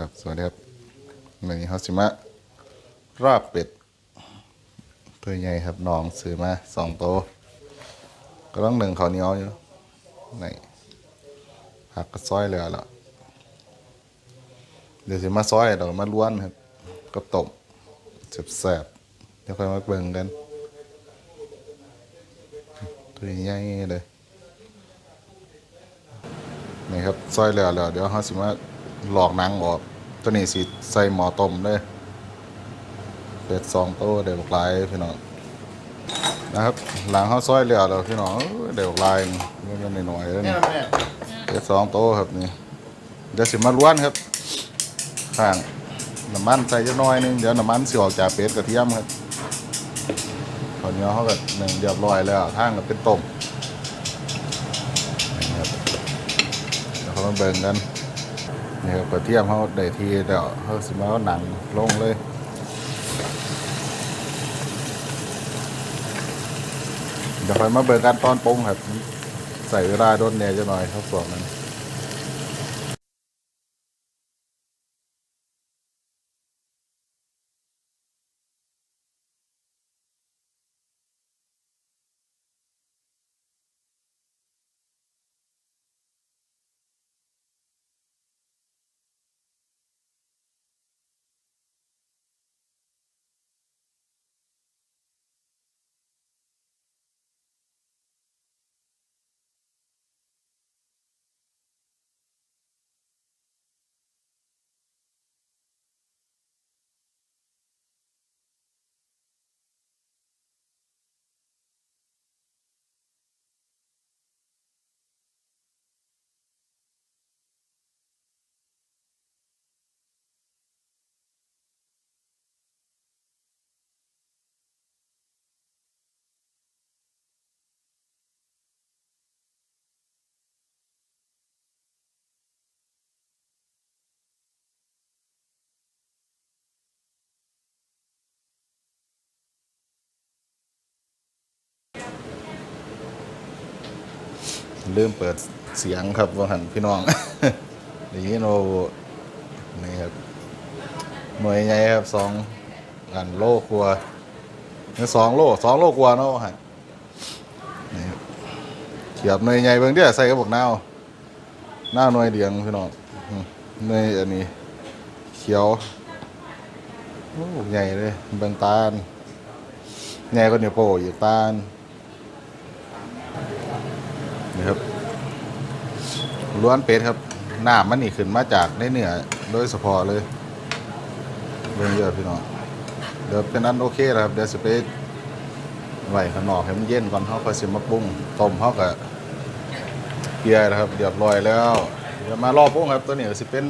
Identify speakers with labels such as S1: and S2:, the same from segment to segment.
S1: ครับ สวัสดีครับวันนี้เขาสิมาราบเป็ด ตัวใหญ่ครับน้องซื้อมาสองโตวก็ต้องหนึ่งขาเหนียวอยู่นี่ผักก็ซอยเหลือแล้วเดี๋ยวสิมาซอยเดี๋ยวมาล้วนครับ ก็ต้มแซ่บๆเดี๋ยวค่อยมาเบิ่งกันตัวใหญ่เลยนี่ครับซอยแล้วแล้วเดี๋ยวเขาสิมา หลอกหนังออก ตัวนี้สิใส่หม้อต้มเลยเป็ดสองโต๊ะเดี๋ยวบอกลายพี่น้องนะครับ หลังเขาซอยแล้วแล้วพี่น้องเอ้ยเดี๋ยวบอกลายนี่มันหน่อยๆแล้ว
S2: เนี่
S1: นี่
S2: ยแม่
S1: เป็ดสองโต๊ะครับนี่เดี๋ยวสิมาล้วนครับข้างน้ำมันใส่จะน้อยหนึงเดี๋ยวน้ำมันสิออกจากเป็ดกระเทียมครับขาวเหนียวเขาก็หนึ่งเรียบร้อยแล้วทางก็เป็นต้มนี่ครับเดี๋ยวเขามาเบิ่งกัน นี่ครับกระเทียมเขาได้ทีเดี๋ยวเขาสิมาเอาหนังลงเลยเดี๋ยวค่อยมาเบิกการตอนปรุงครับ ใส่เวลาโดนเนี่ยจะหน่อยครับส่วนนั้น ลืมเปิดเสียงครับว่าหันพี่น้องได้ยินโอนี่ครับหน่วยใหญ่ครับสองอันโลกลัวานี่สองโลสองโลกลัวาเนาะว่หันนี่ครับเขียบหน่วยใหญ่เบิ่งเด้อใส่กระบอกนาวหน้าหน่วยเดียงพี่น้องอืมหน่วยอันนี้เขียวโอ้ใหญ่เลยเบิ่งตาลใหญ่ก็เนี่ยโป้อีกตาล นี่ครับล้วนเป็ดครับหน้ำมันนี่ขึ้นมาจากในเนื้อโดยเฉพาะเลยเรื่องเยอะพี่น้องเดี๋ยวเป็นนั้นโอเคแล้วครับเดี๋ยวสเปซไว้ข้างนอกให้มันเย็นก่อนเขาค่อยสิมาปรุงต้มเขากับเกลือนะครับเรียบร้อยแล้วเดี๋ยวมารอบปรุงครับตัวนี้สิเป็น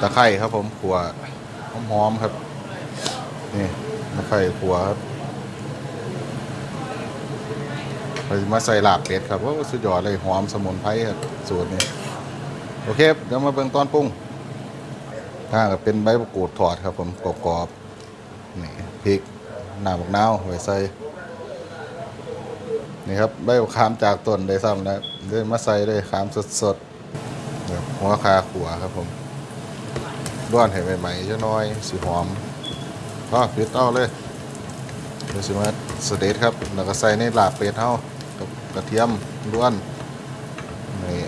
S1: ตะไคร้ครับผมขัวหอมๆครับนี่ตะไคร้ขัวครับ เราจะมาใส่ลาบเป็ดครับว่าสุดยอดเลยหอมสมุนไพรครับสูตรนี้โอเคเดี๋ยวมาเบิ่งตอนปรุงถ้าเป็นใบมะกรูดถอดครับ ผมกรอบๆนี่พริกหน้าบักนาวไว้ใส่นี่ครับใบขามจากต้นได้ซ้ำนะครับดี๋ยวมาใส่เลยขามสดๆแบบหัวคาขัวครับผมด้วนให้ใหม่ๆจะน้อยสีหอมก็ปิดเอาเลยเดี๋ยวสิมาสเตทครับ แล้วก็ใส่ในลาบเป็ดเฮา กระเทียมล้วนนี่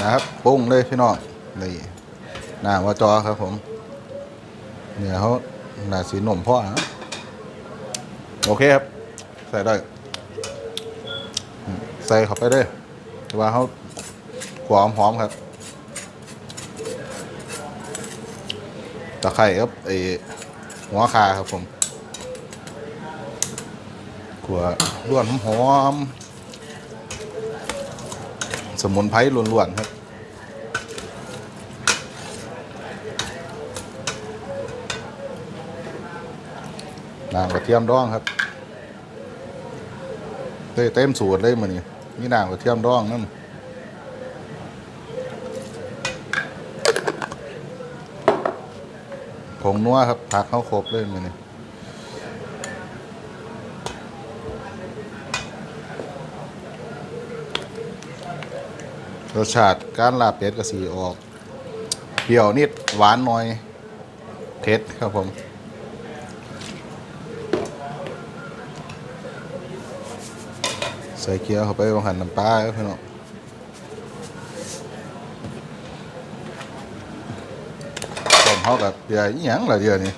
S1: นะครับปรุงเลยพี่น้องนี่หน้าว่าจอครับผมเนี่ยเขาหน้าสีหนุ่มพ่อนะโอเคครับ ใส่ได้ ใส่เข้าไปเลยว่าเขาหอมหอมครับตะไคร้ครับไอหัวคาครับผมขัวล้วนหอม สมุนไพรล้วนๆครับนางกระเทียมดองครับเต็มสูตรเลยมันนี่มีนางกระเทียมดองนั่นผงนัวครับผักเข้าครบเลยมันนี่ รสชาติการลาบเป็ดก็สีออก เปรี้ยวนิดหวานหน่อยเผ็ดครับผมใส่เกี๊ยวเข้าไปบางหันน้ำปลาครับพี่น้องต้มเขากับเปียอีหยังละเดียวนี้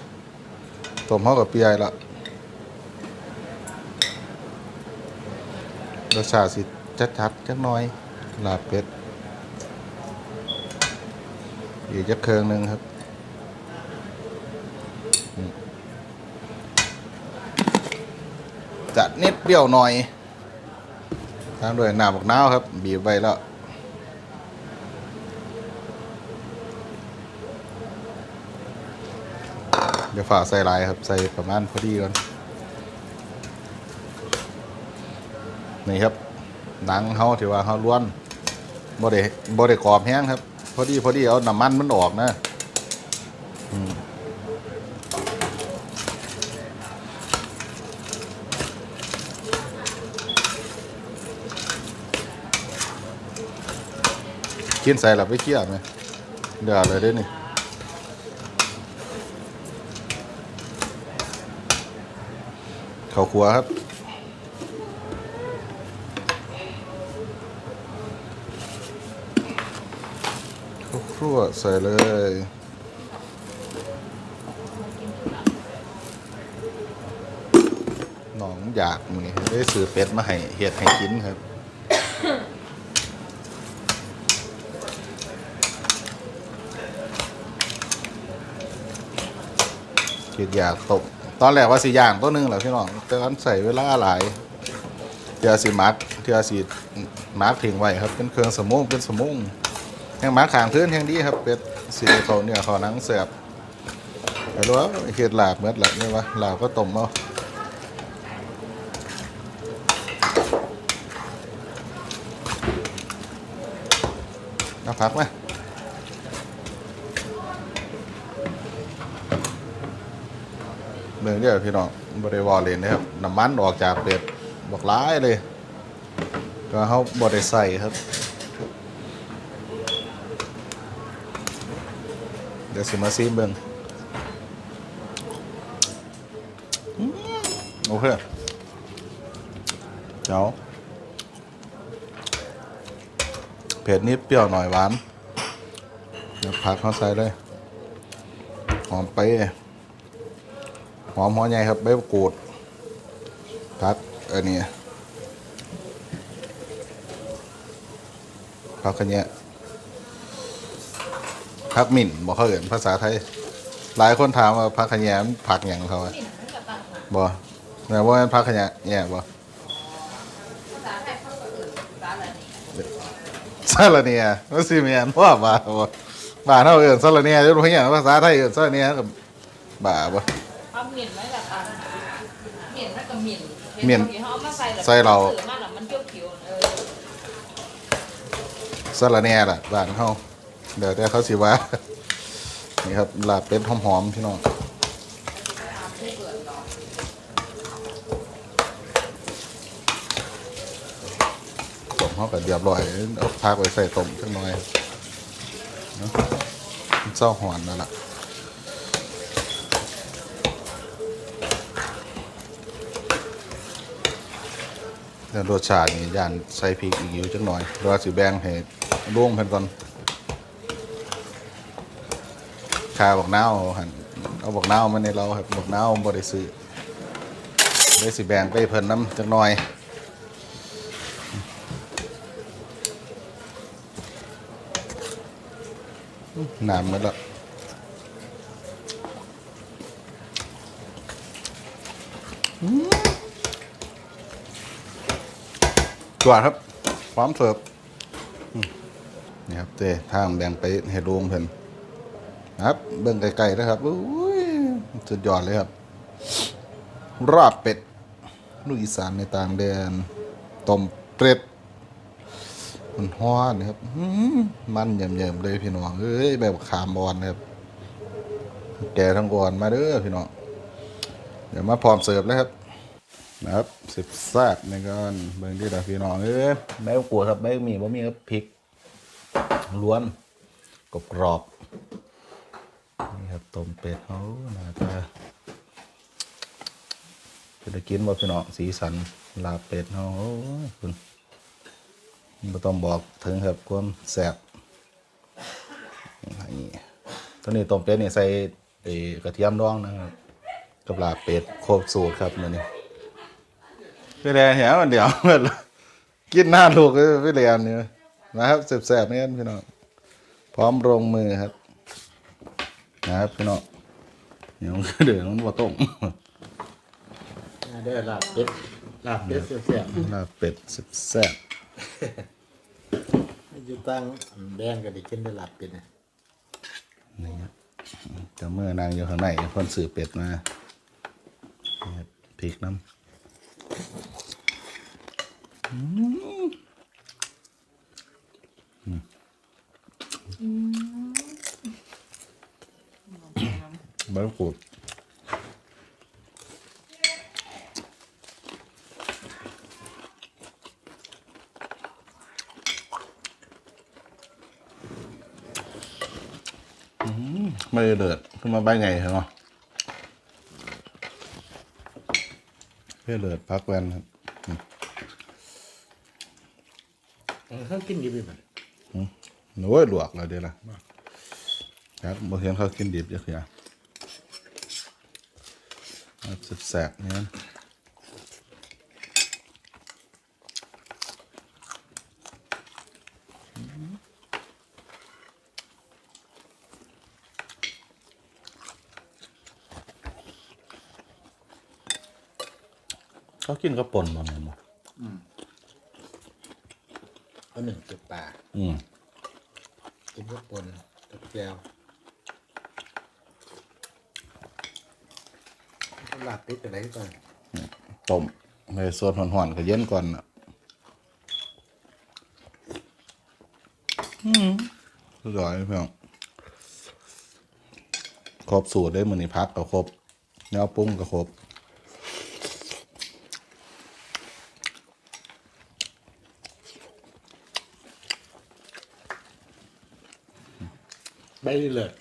S1: ต้มเขากับเปียละรสชาติสิจัดจัดๆจักน่อยลาบเป็ด อีกจักเครื่องหนึ่งครับจัดนิดเปรี้ยวหน่อยตามด้วยหน้ำบักน้าวครับ บีบไว้แล้วเดี๋ยวฝ่าใส่ลายครับ ใส่ประมาณพอดีก่อน นี่ครับ หนังเขาถือว่าเขาล้วนบ่ได้บ่ได้กรอบแห้งครับ อดีพอดีเอาน้ำมันมันออกนะอืมกินใส่หลับไปเคี่ยวไหมเดือดเลยเด้อนี่ข้าวคั่วครับ ข้าวคั่วใส่เลย หนองอยากมีได้ซื้อเป็ดมาให้เห็ดให้กินครับคิดอยากตก ตอนแรกว่าสีอย่างตัวหนึงแหละพี่น้อง แต่กันใส่เวลาหลายเทียสีมักเทียสีมักทิ้งไว้ครับ เป็นเครื่องสมงเป็นสมง แห้งมักขางพื้นแห้งดีครับเป็ดสีเขาเนี่ยเขาหนังเสียบแต่รู้ว่าเห็ดหลาบเมื่อหลับนี่ยวะหลาบก็ต้มเอาเอาพักไหมเมืองเดียวพี่น้องบริวารเลยนะครับน้ำมันออกจากเป็ดบอกร้ายเลย ก็เขาบริใส่ครับ ดี๋ยวสิมาซีมเบิ่งโอเคเจ้าเผ็ดนิดเปรี้ยวหน่อยหวานเดี๋ยวผักเขาใส่เลยหอมไปหอมหัวใหญ่ครับใบกรูดพักอันนี้พักอันเนี้ย พักหมิ่นบอกเขาเอ่นภาษาไทย หลายคนถามว่าพักขะแยมนผักอย่างเขาอะ
S2: กลิ่นมันกับต่างหาก
S1: บ่แต่ว่ามันพักขะแยะแย่บ่
S2: ภาษาไทยเขาก็เอื่นภาษาอะไรนี่
S1: ซาลาเนียมันสิเมียนว่าบ่าบ่บ่าเท่าเอื่นซาลาเนียจะรู้อย่างภาษาไทยเอื่นซาลาเนียกับบ่าบ่
S2: เอาเหม็นไหมกับต่างเหม็นแล้วก็เหม็น
S1: เหม็น
S2: เขาเอามาใส่แล้ว
S1: ใส่เรา
S2: สือมาแล้วมันเขียวๆเออ
S1: ซาลาเนียล่ะบ้านเขา เดี๋ยวแต่เขาสิว่า นี่ครับลาบเป็ดหอมๆพี่น้อง
S2: ตามที่เกิดหรอก
S1: ต้มเขาก็เรียบร้อยเอาพักไว้ใส่ต้มจังหน่อยเนาะมันเศร้าหอนนั่นแหละแล้วรสชาตินี่ย่านใส่พริกอีกอยู่จังหน่อยรอสิแบ่งให้ล่วงเพิ่นก่อน คาบอกน้าหันเอาบอกน้ามาในเราครับบอกน้าบ่ได้ซื้อเลยสิแบ่งไปเพิ่นน้ำจังหน่อยน้ำหมดแล้วจวดครับพร้อมเสิร์ฟนี่ครับเต้ทางแบ่งไปให้ลุงเพิ่น ครับ เบิ่งไกลๆนะครับอุ้ยสุดยอดเลยครับ ราบเป็ดลูกอีสานในต่างแดนต้มเป็ดมันฮ้อนนะครับมันเยิ่มๆเลยพี่น้องเอ้ยแบบขามบอลนะครับแกทั้งก่อนมาเด้อพี่น้องเดี๋ยวมาพร้อมเสิร์ฟแล้วครับนะครับสิบแซ่บในการเบิ่งที่ดาพี่น้องเอ้ยแม่กลัวครับแม่มีบ่มีครับพริกล้วนกรอบ กรอบครับต้มเป็ดเขาหน้าตาจะได้กินบ่พี่น้องสีสันลาเป็ดเขาโอ้ยคุณบ่ต้องบอกถึงครับความแซ่บนี่ตอนนี้ต้มเป็ดนี่ใส่กระเทียมดองนะครับกับลาเป็ดครบสูตรครับมื้อนี้พี่แดงเหี่ยมันเดี๋ยวกินหน้าลูกเลยพี่แดงเนี่ยนะครับแซ่บๆนี่ยพี่น้องพร้อมลงมือครับ นะครับพี่น้องเดี๋ยวมันก็เดือดมันบ่ต้ม
S3: ได้ลาบเป็ดลาบเป็ดเสียบ
S1: ลาบเป็ดแซ่บ
S3: ๆอยู่ตั้งแดงก็ได้กินได้ลาบเป็ดนะ
S1: ๆนี่ครับแต่เมื่อนางอยู่ข้างในคนสื่อเป็ดมานี่ครับพริกน้ำอืมอืม ใบมะกรูดไม่ได้เดือดขึ้นมาใบไงเหรอไม่ได้เดือดพักแวนครับ
S3: เออเขากินดีไปหมด
S1: โอ้ยลวกแล้วเดี๋ยวละครับบางทีเขากินดิบเยอะคือครับ แสบๆเนี่ยเขากินกระป่นมาเนี่ยมั้ง
S3: เขาหนึ่งเก็บปลา
S1: อืม
S3: กินพวกปนกับแก้ว ลาบเป็ดอะไรก่อน
S1: ต้มในส่วนห่อนๆก็เย็นก่อนอะอืมสุดยอดเลยเพื่อนครบสูตรได้มือนี้พักก็ครบแนวปรุงก็ครบ
S3: ใบเลิศ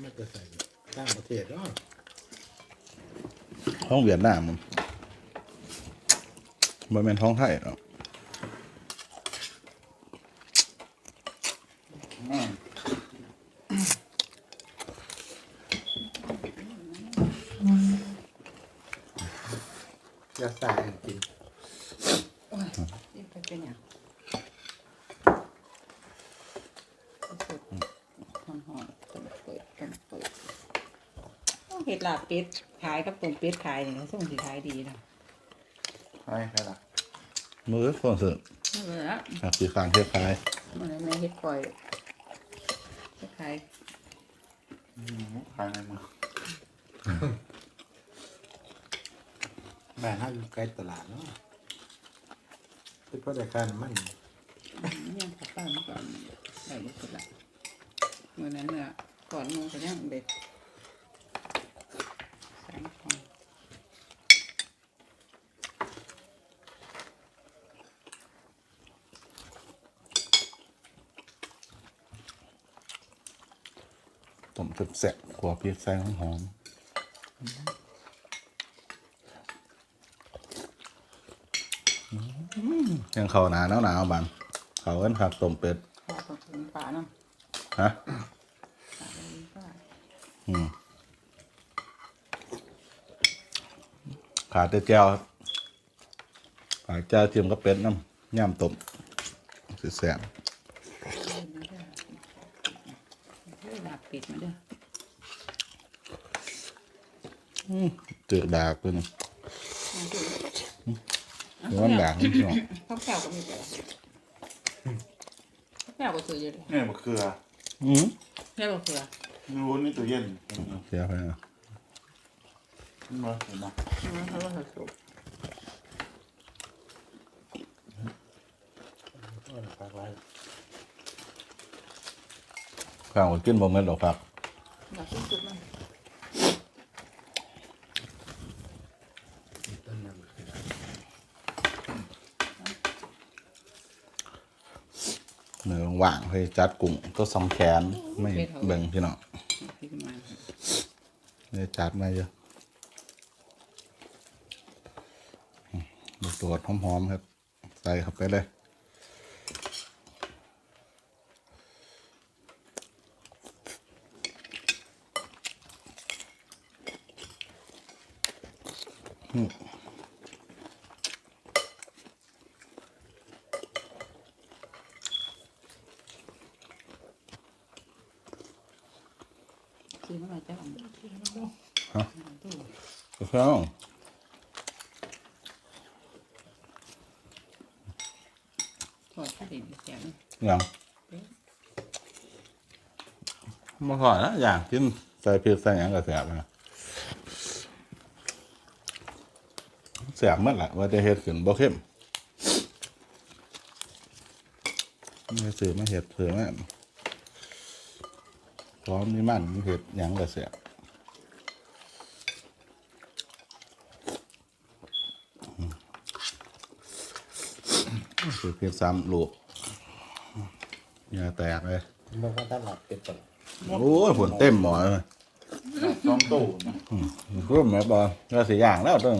S3: ไม่จะใส่ตั้งประ เจ็ดอะ
S1: ห้องเวียนหน้ามมันเป็นท้องไทยเนาะ
S3: ใส่กิน
S2: นี่เป็นยังหอมหอมต้มเปิดต้มเปิด เห็ดลาบเป็ดขายกับต้มเป็ดขายเนี่ยส่งสิขายดีนะ
S3: ใช่ใช่ละ
S1: มือคนสึก
S2: นี่เลยละ
S1: หักสีขางเทียบคล้าย
S2: มันในเห็ดปล่อยขาย
S3: ขายในมือแม่ห้าอยู่ใกล้ตลาดเนาะที่พ่อได้การมัน
S2: ยังขับป้ามาก่อนใส่ลูกละเมื่อนั้นเนี่ยก่อนมือก็ยังเด็ดสามฟอง
S1: ต้ม แซ่บๆขัวพริกใส่หอมๆอืมยังเขาหนาหนาวหนาวๆบางเขากันครับต้มเป็ด
S2: ปลาต้องถึงปลาเนาะ
S1: ฮะ
S2: ปลาเลยปลา
S1: อืมขาดแต่แก้วครับขาดแก้วเทียมกับเป็ดน้ำย่ำต้มสิแซ่บ
S2: เฮ้ยลาบเป็ดมาเด้อ
S1: เจือดากเลยนะ
S2: มาดู
S1: ร้อนด่างนี่พี่น้อง
S2: ข้าวแก้วก็มีแต่ข้าวแก้วก็ซื้อเยอะเลย
S4: เนี่ยมะเขือ
S1: อืม
S2: แค่บะเขือ
S4: รู้นี่ตัวเย็น
S1: เสียไปนะ
S4: นี่มาเห็นไหม
S2: เขาก็เขาสุก
S3: ฝากไว้
S1: ข้าวก็กินบ่เหมือนดอกผัก
S2: อยากกินสุกมั้ง
S3: ต้นน้ำ
S1: เนื้อว่างเฮ้ยจัดกุ้งตัวสองแขนไม่เบิ่งพี่น้อง
S2: ที่
S1: ยจัดมาเยอะดูตัวหอมๆครับ ใส่เข้าไปเลย
S2: ซื้อมาจะเอา
S1: ฮะก็เพิ่ง
S2: ทอดข้าวเด็ดแกง
S1: อย่างมาก่อนนะอย่างกินใส่พริกใส่หยังก็แสบนะแสบหมันละว่าจะเฮ็ดขึ้นบ่เข้มไม่ซื้อมาเฮ็ดเผื่อแม่ นพร้อมนี่มันเฮ็ดหยังก็แสบคือเพียงซ้ำลูกเหงื่อแตกเลย
S3: มันก็ตลาดเป็ดตลาด
S1: โอ้ยผลเต็มหมอเลย
S4: สองตู้นะ
S1: ร่วมแม่บอลก็สีอย่างแล้วต้อง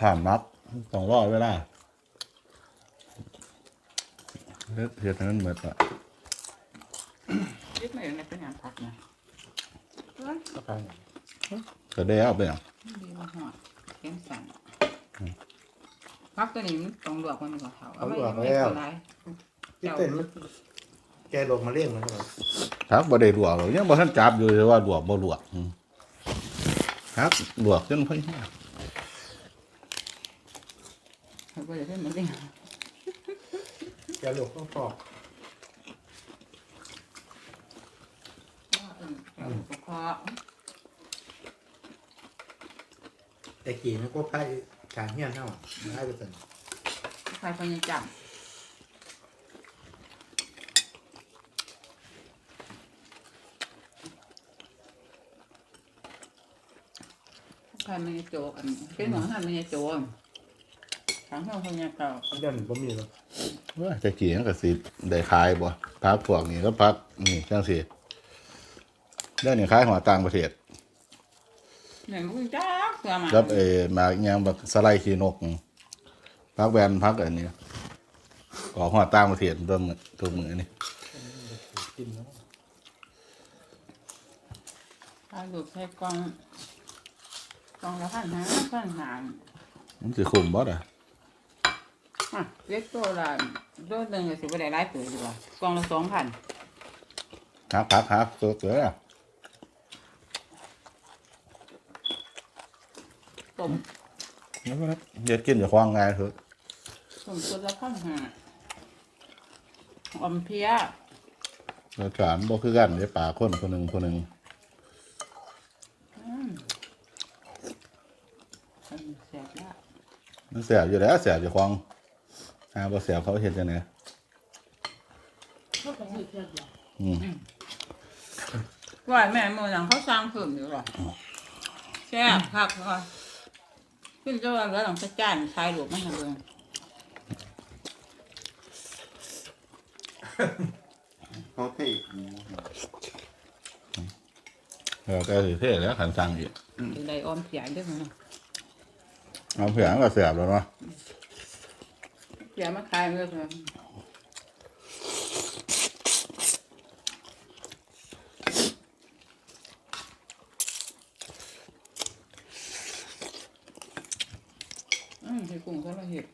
S1: ข้ามนับต้องรอเวลาเฮ็ดเฮ็ดให้มันเหมือนอะ
S2: ยึดมาอย่างไรเป็นงานผักนะ
S3: ก็ไป
S1: ก็ได้เอาไปอย่าง
S2: ดีมาหอดแกงสั่นพักตัวนี้มันต้องลวกมันก่อนเขาเอาไม่ไม่เป็นไร
S3: ที่เต้นมันแกลงมาเลี้ยงมันก็
S1: ครับบ่ได้ลวกหรอกยังบ่ทันจับอยู่แต่ว่าลวกบ่ลวกอืมครับลวกจนค่อย
S2: เขาก็จะเป็นมันเอง
S3: แกลงก็ฟอก
S2: พอ
S3: แต่กี่มันก็ไพ่การเฮี้ยนเท่าได้ไปเต็ม
S2: ใครพยายามใครมันจะโจกันเป็นหมอท่านมันจะโจนทางเข้าพยากร
S3: เดี๋ยวนี้ผมมีแล้ว
S1: ว่าจะกี่มันก็สิได้ขายบ่พักพวกนี้ก็พักนี่จังซี่ เรื่องนี้ขายหัวต่างประเทศ
S2: เนี่ยมันจ้าเสือมา
S1: ครับเออมาอหยังแบบสไลด์ขี้นกพักแวนพักอันนี้ขอหัวต่างประเทศตัวมือตัวมือนี่
S3: กินแล้ว
S2: ถ้าดูใช้กล้องกล้องละพันห้าพันห้า
S1: มันสิคุ้มบ่ล่ะ
S2: อะเล็กตัวละโดดหนึ่งก็สิบได้หลายตัวดีกว่ากล้องละสองพัน
S1: ฮักฮักฮักตัวเสือ
S2: ต้ม
S1: แล้วก็เด็ดกินอย่าควางง่ายเถอะ
S2: ต้มตัวละพันห้าอมเพีย
S1: รสชาติบ่คือกันเด้ปลาคนคนหนึงคนหนึง
S2: อืมอันนี้แสบละ
S1: มันแสบอยู่แล้วแสบอย่าควางหาบ่แสบเขาเฮ็ดจังได๋อืม
S2: ว่าแม่เมื่อหลังเขาสร้างเพิ่มอยู่หรอแซ่บคักค่ะ ขึ้นเจ้าว่าแล้วหลังจะจ้านชายหลวงไม่ทำเลย
S4: เขาเท่
S1: เออก็สิเท่แล้วขันสั่งอีก
S2: อยู่ในออมเสียด้วยมั้ง
S1: เอาเผื่อมันก็แสบแล้วเนาะ
S2: เสียมาขายเลยค่ะ อืมใส่กุ้งก็ละ เห็ด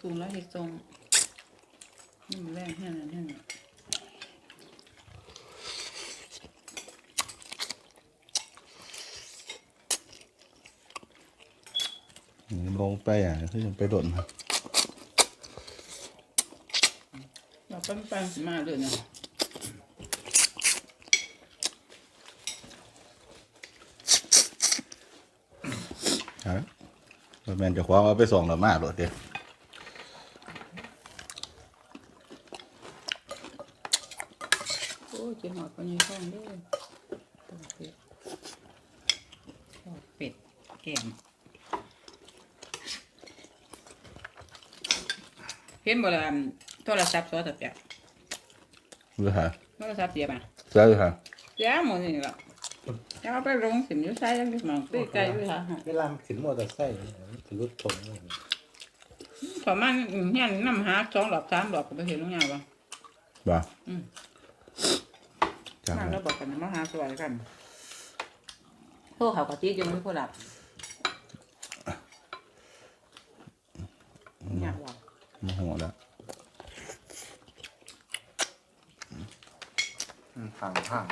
S2: กุ้งละเห็ดทรงนี่มันแรงแค่นั้นแค่นั้น
S1: นี่ลงไปอะคือยังไปโดนครับ
S2: เราปั้นปั้นๆมาเลยนะ
S1: ครับบ่ แม่นเจะควางเอาไปส่งแล้วมาโดดเด้
S2: โอ้ยจะหอดปัญญาช่องด้วยต้มเป็ดทอดเป็ดแกงเห็นบ่ล่ะโทรศัพท์โทรศัพท์เปียก
S1: หรือฮะ
S2: โทรศัพท์เสียป่ะ
S1: เจ้าอยู่ฮะ
S2: เสียหมดนี่ล่ะจะเอาไปลงสิมอยู่ใส่ยังอยู่หมองตีไกลอยู่ค่ะ
S3: เวลามันขึ้นมอเตอร์ไซค์มันจะ รถทนเลย
S2: ประมาณเฮียนนำหาสองหลอกสามหลอกก็บ่เห็นลงยาวบ่
S1: บ่
S2: อืม
S1: จ้า
S2: มาแล้วบอกกันมาหาสวยกันโทรเขาก็ตียังไม่ผู้หลับอยากหลับ
S1: โมโหแล้ว
S4: ทางข้าง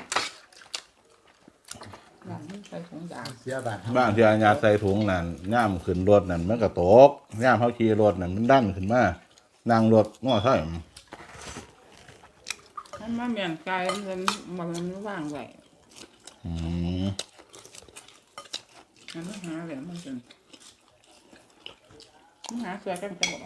S2: หลับไม่ใช่ของด่าง
S3: เสียบาท
S1: บ้างที่อาญาใส่ถุงนั่นย่ามขึ้นรถนั่นมันก็ตกย่ามเขาขี่รถนั่นมันดันขึ้นมานั่งรถง้อใช่
S2: ถ้ามาเมียนกายมันมันมันว่างไว้
S1: อืม
S2: มันไม่หาเลยมันจนมันหาสวยกันจะบอก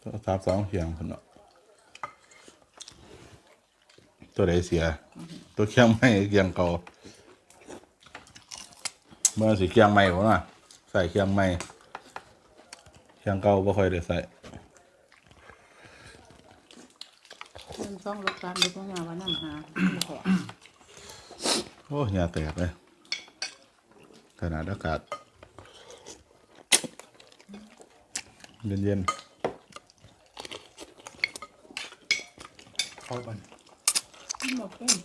S1: ตัวสามสองเคียงคนเนาะ ตัวใดเสีย ตัวเคียงไม่เคียงเก่าเมื่อสิเคียงใหม่ผมน่ะใส่เคียงใหม่เคียงเก่าบ่ค่อยได้ใส่
S2: เรื่องต้องรถตามดูพวกงานว่านั่งหาขอ
S1: โอ้ยาแตกเลยขนาดอากาศ เย็น
S3: เข้า กัน
S2: หมดเป็น
S1: ๆ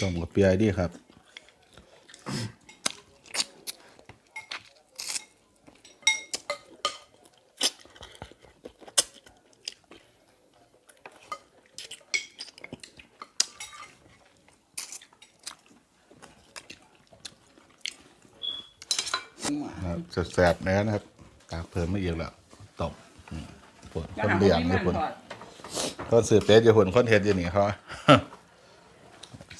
S1: ต้มกับเปียดีครับ ครับแสบๆเนื้อนะครับ ตากเพิ่มไม่เอีกแล้วตบอืม ปวดคนเลี้ยงญี่ปุ่นต้นสืบเป็ดญี่ปุ่นคนเฮ็ดอยู่นี่เขา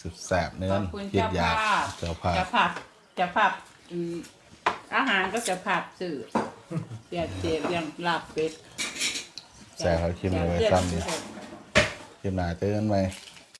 S1: สุดแสบเนื้อ
S2: ขอบคุณ
S1: กิน
S2: เจ้ายาภาพ
S1: เจ้าภาพ
S2: จะภาพจะภาพอืมอาหารก็จะภาพสื่อเสียเสียเรียงลาบเป็ด
S1: แซ่เขาคิมเลยไว้ซ้ำนี่คิมหนาเจอกันไหม
S2: ค